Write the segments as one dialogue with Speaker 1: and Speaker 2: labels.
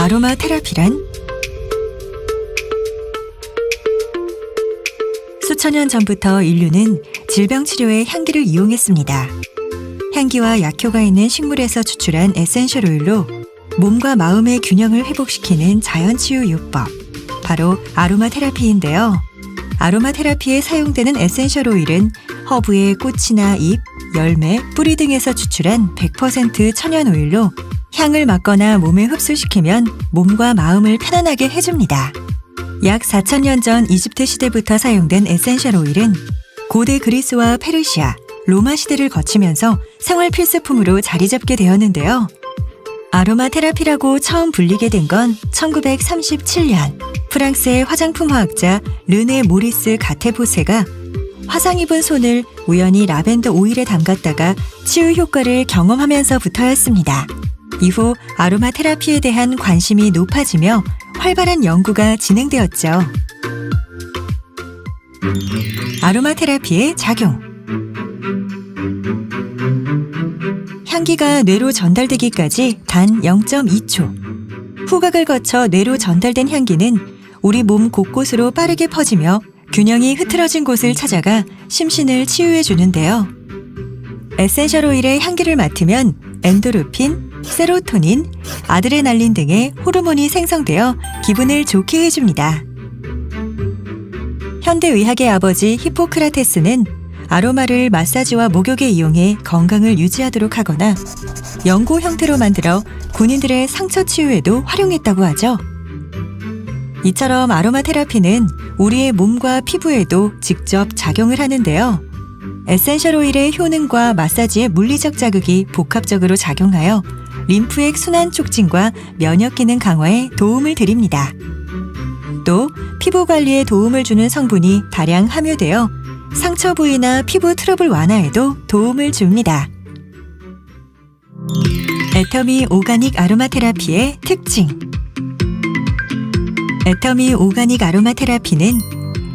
Speaker 1: 아로마 테라피란 수천 년 전부터 인류는 질병 치료에 향기를 이용했습니다. 향기와 약효가 있는 식물에서 추출한 에센셜 오일로 몸과 마음의 균형을 회복시키는 자연 치유 요법. 바로 아로마 테라피인데요. 아로마 테라피에 사용되는 에센셜 오일은 허브의 꽃이나 잎, 열매, 뿌리 등에서 추출한 100% 천연 오일로 향을 맡거나 몸에 흡수시키면 몸과 마음을 편안하게 해줍니다. 약 4천년 전 이집트 시대부터 사용된 에센셜 오일은 고대 그리스와 페르시아, 로마 시대를 거치면서 생활 필수품으로 자리 잡게 되었는데요. 아로마 테라피라고 처음 불리게 된 건 1937년 프랑스의 화장품 화학자 르네 모리스 가테보세가 화상 입은 손을 우연히 라벤더 오일에 담갔다가 치유 효과를 경험하면서부터였습니다. 이후 아로마 테라피에 대한 관심이 높아지며 활발한 연구가 진행되었죠. 아로마 테라피의 작용 향기가 뇌로 전달되기까지 단 0.2초. 후각을 거쳐 뇌로 전달된 향기는 우리 몸 곳곳으로 빠르게 퍼지며 균형이 흐트러진 곳을 찾아가 심신을 치유해 주는데요. 에센셜 오일의 향기를 맡으면 엔도르핀, 세로토닌, 아드레날린 등의 호르몬이 생성되어 기분을 좋게 해줍니다. 현대의학의 아버지 히포크라테스는 아로마를 마사지와 목욕에 이용해 건강을 유지하도록 하거나 연고 형태로 만들어 군인들의 상처 치유에도 활용했다고 하죠. 이처럼 아로마 테라피는 우리의 몸과 피부에도 직접 작용을 하는데요. 에센셜 오일의 효능과 마사지의 물리적 자극이 복합적으로 작용하여 림프액 순환 촉진과 면역 기능 강화에 도움을 드립니다. 또 피부 관리에 도움을 주는 성분이 다량 함유되어 상처 부위나 피부 트러블 완화에도 도움을 줍니다. 애터미 오가닉 아로마 테라피의 특징 애터미 오가닉 아로마 테라피는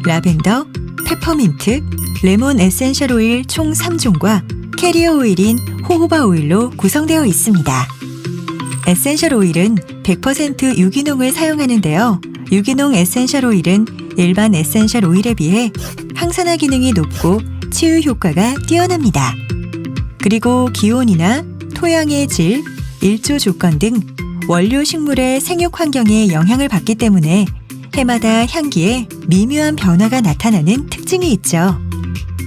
Speaker 1: 라벤더, 페퍼민트, 레몬 에센셜 오일 총 3종과 캐리어 오일인 호호바 오일로 구성되어 있습니다. 에센셜 오일은 100% 유기농을 사용하는데요. 유기농 에센셜 오일은 일반 에센셜 오일에 비해 항산화 기능이 높고 치유 효과가 뛰어납니다. 그리고 기온이나 토양의 질, 일조 조건 등 원료 식물의 생육 환경에 영향을 받기 때문에 해마다 향기에 미묘한 변화가 나타나는 특징이 있죠.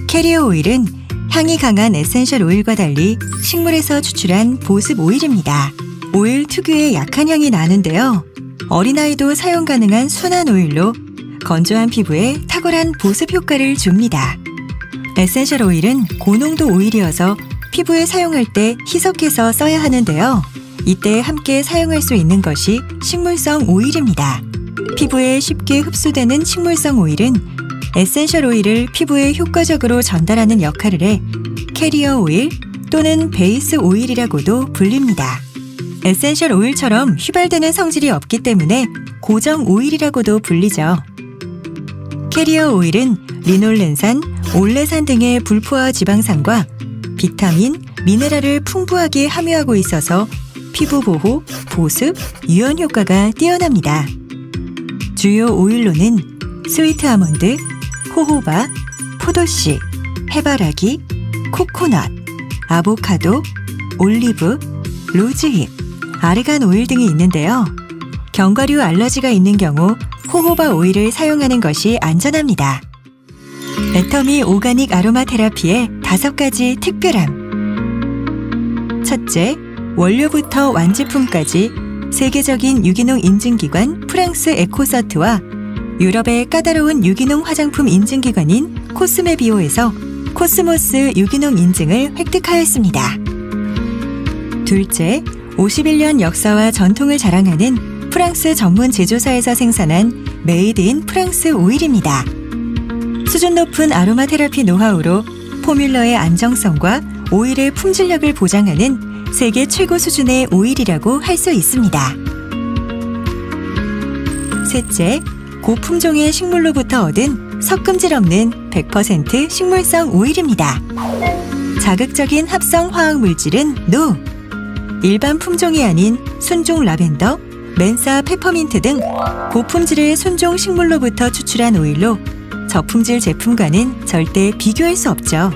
Speaker 1: 캐리어 오일은 향이 강한 에센셜 오일과 달리 식물에서 추출한 보습 오일입니다. 오일 특유의 약한 향이 나는데요. 어린아이도 사용 가능한 순한 오일로 건조한 피부에 탁월한 보습 효과를 줍니다. 에센셜 오일은 고농도 오일이어서 피부에 사용할 때 희석해서 써야 하는데요. 이때 함께 사용할 수 있는 것이 식물성 오일입니다. 피부에 쉽게 흡수되는 식물성 오일은 에센셜 오일을 피부에 효과적으로 전달하는 역할을 해 캐리어 오일 또는 베이스 오일이라고도 불립니다. 에센셜 오일처럼 휘발되는 성질이 없기 때문에 고정 오일이라고도 불리죠. 캐리어 오일은 리놀렌산, 올레산 등의 불포화 지방산과 비타민, 미네랄을 풍부하게 함유하고 있어서 피부 보호, 보습, 유연 효과가 뛰어납니다. 주요 오일로는 스위트 아몬드, 호호바, 포도씨, 해바라기, 코코넛, 아보카도, 올리브, 로즈잎, 아르간 오일 등이 있는데요. 견과류 알러지가 있는 경우 호호바 오일을 사용하는 것이 안전합니다. 애터미 오가닉 아로마 테라피의 다섯 가지 특별함. 첫째, 원료부터 완제품까지 세계적인 유기농 인증기관 프랑스 에코서트와 유럽의 까다로운 유기농 화장품 인증기관인 코스메비오에서 코스모스 유기농 인증을 획득하였습니다. 둘째, 51년 역사와 전통을 자랑하는 프랑스 전문 제조사에서 생산한 메이드 인 프랑스 오일입니다. 수준 높은 아로마 테라피 노하우로 포뮬러의 안정성과 오일의 품질력을 보장하는 세계 최고 수준의 오일이라고 할 수 있습니다. 셋째, 고품종의 식물로부터 얻은 섞음질 없는 100% 식물성 오일입니다. 자극적인 합성 화학 물질은 NO. 일반 품종이 아닌 순종 라벤더, 멘사 페퍼민트 등 고품질의 순종 식물로부터 추출한 오일로 저품질 제품과는 절대 비교할 수 없죠.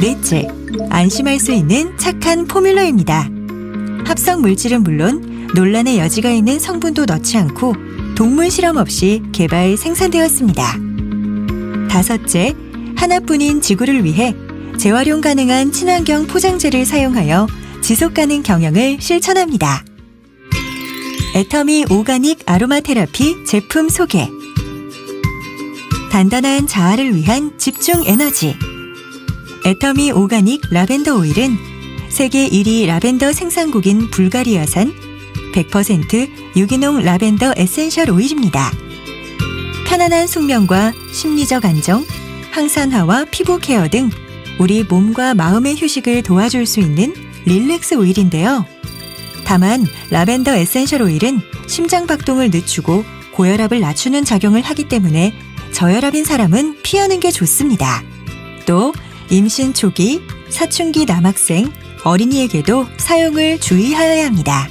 Speaker 1: 넷째, 안심할 수 있는 착한 포뮬러입니다. 합성 물질은 물론 논란의 여지가 있는 성분도 넣지 않고 동물 실험 없이 개발 생산되었습니다. 다섯째, 하나뿐인 지구를 위해 재활용 가능한 친환경 포장재를 사용하여 지속 가능 경영을 실천합니다. 애터미 오가닉 아로마 테라피 제품 소개. 단단한 자아를 위한 집중 에너지. 애터미 오가닉 라벤더 오일은 세계 1위 라벤더 생산국인 불가리아산 100% 유기농 라벤더 에센셜 오일입니다. 편안한 숙면과 심리적 안정, 항산화와 피부 케어 등 우리 몸과 마음의 휴식을 도와줄 수 있는 릴렉스 오일인데요. 다만 라벤더 에센셜 오일은 심장 박동을 늦추고 고혈압을 낮추는 작용을 하기 때문에 저혈압인 사람은 피하는 게 좋습니다. 또 임신 초기, 사춘기 남학생, 어린이에게도 사용을 주의하여야 합니다.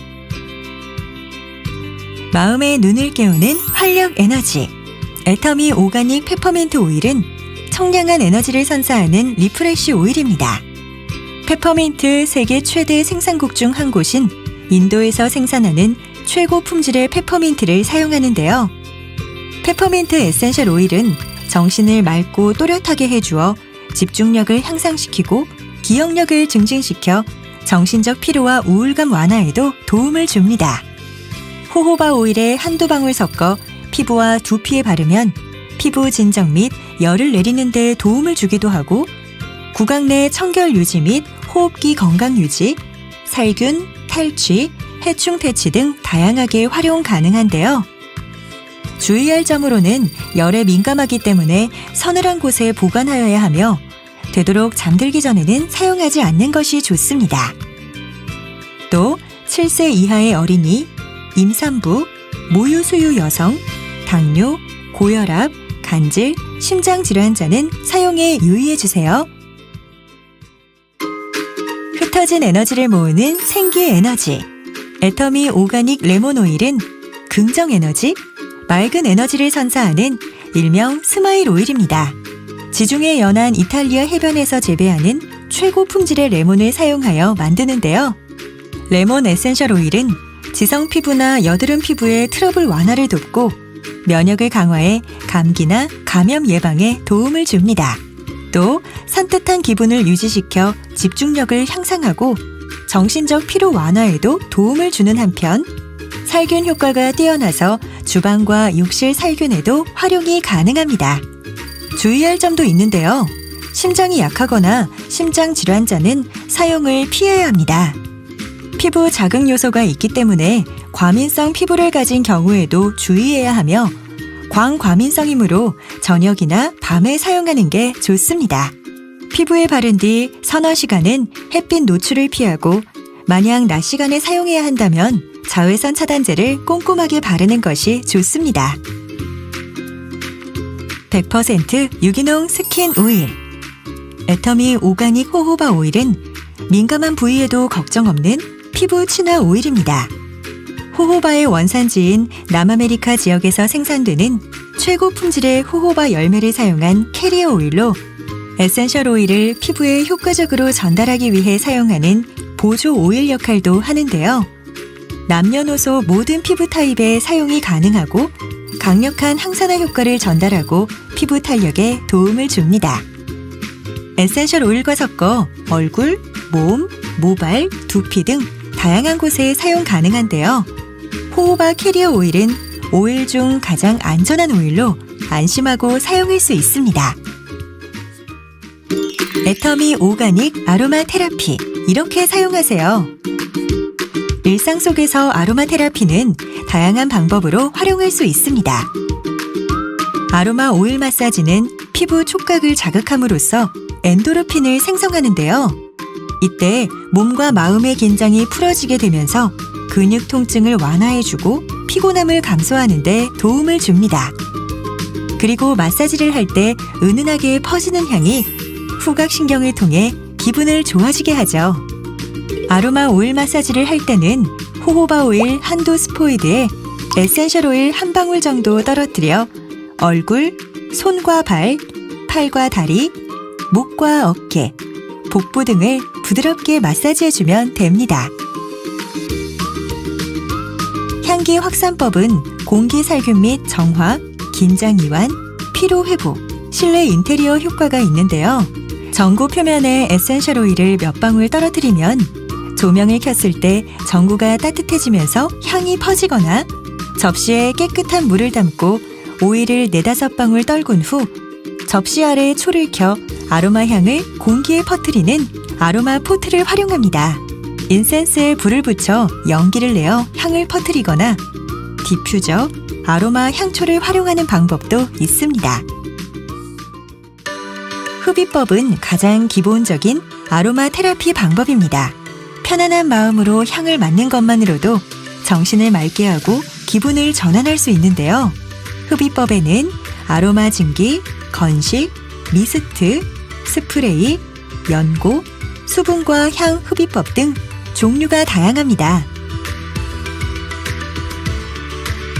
Speaker 1: 마음의 눈을 깨우는 활력 에너지. 애터미 오가닉 페퍼민트 오일은 청량한 에너지를 선사하는 리프레쉬 오일입니다. 페퍼민트 세계 최대 생산국 중 한 곳인 인도에서 생산하는 최고 품질의 페퍼민트를 사용하는데요. 페퍼민트 에센셜 오일은 정신을 맑고 또렷하게 해주어 집중력을 향상시키고 기억력을 증진시켜 정신적 피로와 우울감 완화에도 도움을 줍니다. 호호바 오일에 한두 방울 섞어 피부와 두피에 바르면 피부 진정 및 열을 내리는 데 도움을 주기도 하고 구강 내 청결 유지 및 호흡기 건강 유지, 살균, 탈취, 해충 퇴치 등 다양하게 활용 가능한데요. 주의할 점으로는 열에 민감하기 때문에 서늘한 곳에 보관하여야 하며 되도록 잠들기 전에는 사용하지 않는 것이 좋습니다. 또 7세 이하의 어린이, 임산부, 모유 수유 여성, 당뇨, 고혈압, 간질, 심장 질환자는 사용에 유의해 주세요. 흩어진 에너지를 모으는 생기 에너지. 애터미 오가닉 레몬 오일은 긍정 에너지, 맑은 에너지를 선사하는 일명 스마일 오일입니다. 지중해 연안 이탈리아 해변에서 재배하는 최고 품질의 레몬을 사용하여 만드는데요. 레몬 에센셜 오일은 지성 피부나 여드름 피부의 트러블 완화를 돕고 면역을 강화해 감기나 감염 예방에 도움을 줍니다. 또 산뜻한 기분을 유지시켜 집중력을 향상하고 정신적 피로 완화에도 도움을 주는 한편 살균 효과가 뛰어나서 주방과 욕실 살균에도 활용이 가능합니다. 주의할 점도 있는데요. 심장이 약하거나 심장 질환자는 사용을 피해야 합니다. 피부 자극 요소가 있기 때문에 과민성 피부를 가진 경우에도 주의해야 하며 광과민성이므로 저녁이나 밤에 사용하는 게 좋습니다. 피부에 바른 뒤 서너 시간은 햇빛 노출을 피하고 만약 낮 시간에 사용해야 한다면 자외선 차단제를 꼼꼼하게 바르는 것이 좋습니다. 100% 유기농 스킨 오일 애터미 오가닉 호호바 오일은 민감한 부위에도 걱정 없는 피부 친화 오일입니다. 호호바의 원산지인 남아메리카 지역에서 생산되는 최고 품질의 호호바 열매를 사용한 캐리어 오일로 에센셜 오일을 피부에 효과적으로 전달하기 위해 사용하는 보조 오일 역할도 하는데요. 남녀노소 모든 피부 타입에 사용이 가능하고 강력한 항산화 효과를 전달하고 피부 탄력에 도움을 줍니다. 에센셜 오일과 섞어 얼굴, 몸, 모발, 두피 등 다양한 곳에 사용 가능한데요. 호호바 캐리어 오일은 오일 중 가장 안전한 오일로 안심하고 사용할 수 있습니다. 애터미 오가닉 아로마 테라피 이렇게 사용하세요. 일상 속에서 아로마 테라피는 다양한 방법으로 활용할 수 있습니다. 아로마 오일 마사지는 피부 촉각을 자극함으로써 엔도르핀을 생성하는데요. 이때 몸과 마음의 긴장이 풀어지게 되면서 근육 통증을 완화해주고 피곤함을 감소하는 데 도움을 줍니다. 그리고 마사지를 할 때 은은하게 퍼지는 향이 후각신경을 통해 기분을 좋아지게 하죠. 아로마 오일 마사지를 할 때는 호호바 오일 한도 스포이드에 에센셜 오일 한 방울 정도 떨어뜨려 얼굴, 손과 발, 팔과 다리, 목과 어깨, 복부 등을 부드럽게 마사지해주면 됩니다. 향기 확산법은 공기 살균 및 정화, 긴장 이완, 피로 회복, 실내 인테리어 효과가 있는데요. 전구 표면에 에센셜 오일을 몇 방울 떨어뜨리면 조명을 켰을 때 전구가 따뜻해지면서 향이 퍼지거나 접시에 깨끗한 물을 담고 오일을 네다섯 방울 떨군 후 접시 아래 초를 켜 아로마 향을 공기에 퍼뜨리는 아로마 포트를 활용합니다. 인센스에 불을 붙여 연기를 내어 향을 퍼뜨리거나 디퓨저, 아로마 향초를 활용하는 방법도 있습니다. 흡입법은 가장 기본적인 아로마 테라피 방법입니다. 편안한 마음으로 향을 맡는 것만으로도 정신을 맑게 하고 기분을 전환할 수 있는데요. 흡입법에는 아로마 증기, 건식, 미스트, 스프레이, 연고, 수분과 향 흡입법 등 종류가 다양합니다.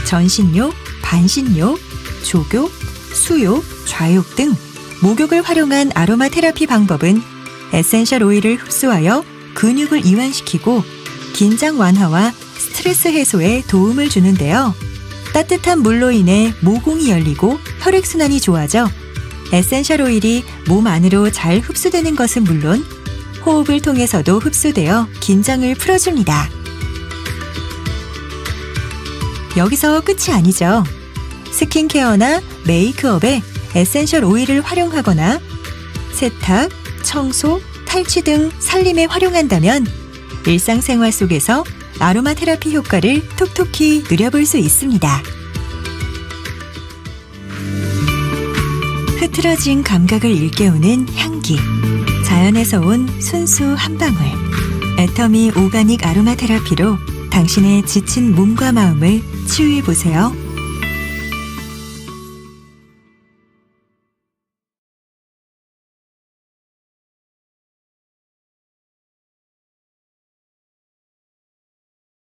Speaker 1: 전신욕, 반신욕, 조욕, 수욕, 좌욕 등 목욕을 활용한 아로마 테라피 방법은 에센셜 오일을 흡수하여 근육을 이완시키고 긴장 완화와 스트레스 해소에 도움을 주는데요. 따뜻한 물로 인해 모공이 열리고 혈액순환이 좋아져 에센셜 오일이 몸 안으로 잘 흡수되는 것은 물론 호흡을 통해서도 흡수되어 긴장을 풀어줍니다. 여기서 끝이 아니죠. 스킨케어나 메이크업에 에센셜 오일을 활용하거나 세탁, 청소, 탈취 등 살림에 활용한다면 일상생활 속에서 아로마 테라피 효과를 톡톡히 누려볼 수 있습니다. 흐트러진 감각을 일깨우는 향기. 자연에서 온 순수 한 방울. 애터미 오가닉 아로마 테라피로 당신의 지친 몸과 마음을 치유해 보세요.